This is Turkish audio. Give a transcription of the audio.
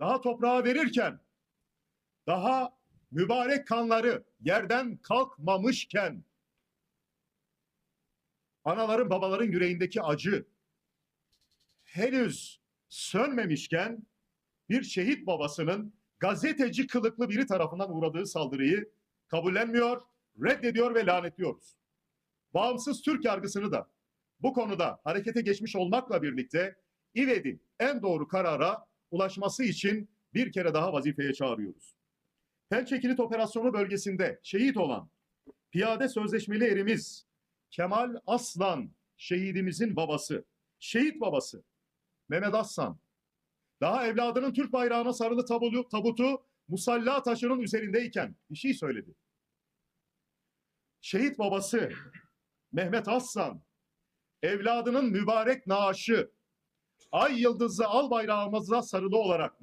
daha toprağa verirken, daha mübarek kanları yerden kalkmamışken, anaların babaların yüreğindeki acı henüz sönmemişken bir şehit babasının gazeteci kılıklı biri tarafından uğradığı saldırıyı kabullenmiyor, reddediyor ve lanetliyoruz. Bağımsız Türk yargısını da bu konuda harekete geçmiş olmakla birlikte İved'in en doğru karara ulaşması için bir kere daha vazifeye çağırıyoruz. Pençe Kilit Operasyonu bölgesinde şehit olan piyade sözleşmeli erimiz Kemal Aslan şehidimizin babası, şehit babası Mehmet Aslan daha evladının Türk bayrağına sarılı tabulu, tabutu musalla taşının üzerindeyken bir şey söyledi. Şehit babası Mehmet Aslan evladının mübarek naaşı ay yıldızlı al bayrağımıza sarılı olarak